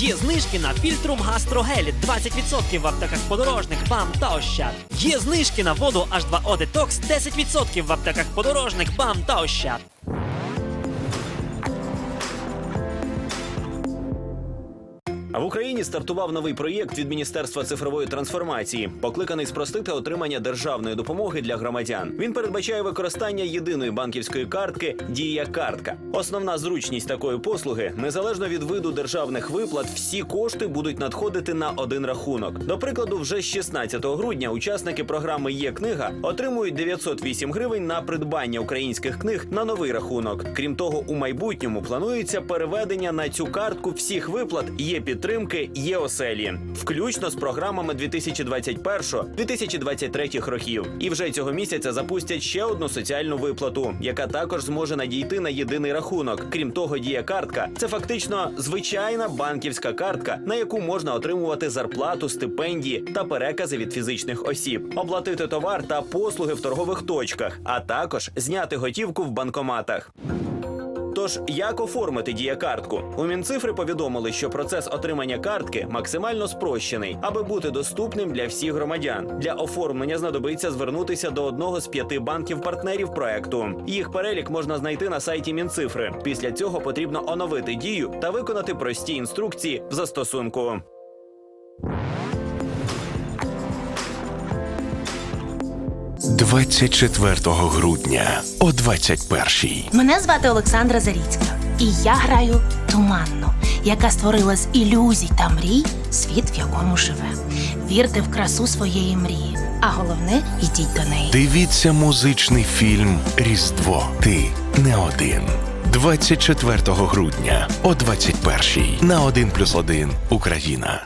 Є знижки на фільтрум гастрогель 20% в аптеках подорожник, БАМ та Ощад. Є знижки на воду H2O Detox 10% в аптеках подорожник, БАМ та Ощад. А в Україні стартував новий проєкт від Міністерства цифрової трансформації, покликаний спростити отримання державної допомоги для громадян. Він передбачає використання єдиної банківської картки Дія картка. Основна зручність такої послуги незалежно від виду державних виплат, всі кошти будуть надходити на один рахунок. До прикладу, вже з 16 грудня учасники програми Є книга отримують 908 гривень на придбання українських книг на новий рахунок. Крім того, у майбутньому планується переведення на цю картку всіх виплат є підтримки є оселі, включно з програмами 2021-2023 років. І вже цього місяця запустять ще одну соціальну виплату, яка також зможе надійти на єдиний рахунок. Крім того, дія картка це фактично звичайна банківська картка, на яку можна отримувати зарплату, стипендії та перекази від фізичних осіб, оплатити товар та послуги в торгових точках, а також зняти готівку в банкоматах. Тож як оформити діякартку? У Мінцифри повідомили, що процес отримання картки максимально спрощений, аби бути доступним для всіх громадян. Для оформлення знадобиться звернутися до одного з п'яти банків-партнерів проекту. Їх перелік можна знайти на сайті Мінцифри. Після цього потрібно оновити дію та виконати прості інструкції в застосунку. – 24 грудня о 21-й. Мене звати Олександра Заріцька, і я граю туманну, яка створила з ілюзій та мрій світ, в якому живе. Вірте в красу своєї мрії, а головне йдіть до неї. Дивіться музичний фільм Різдво. Ти не один. 24 грудня о 21-й на 1+,1 Україна.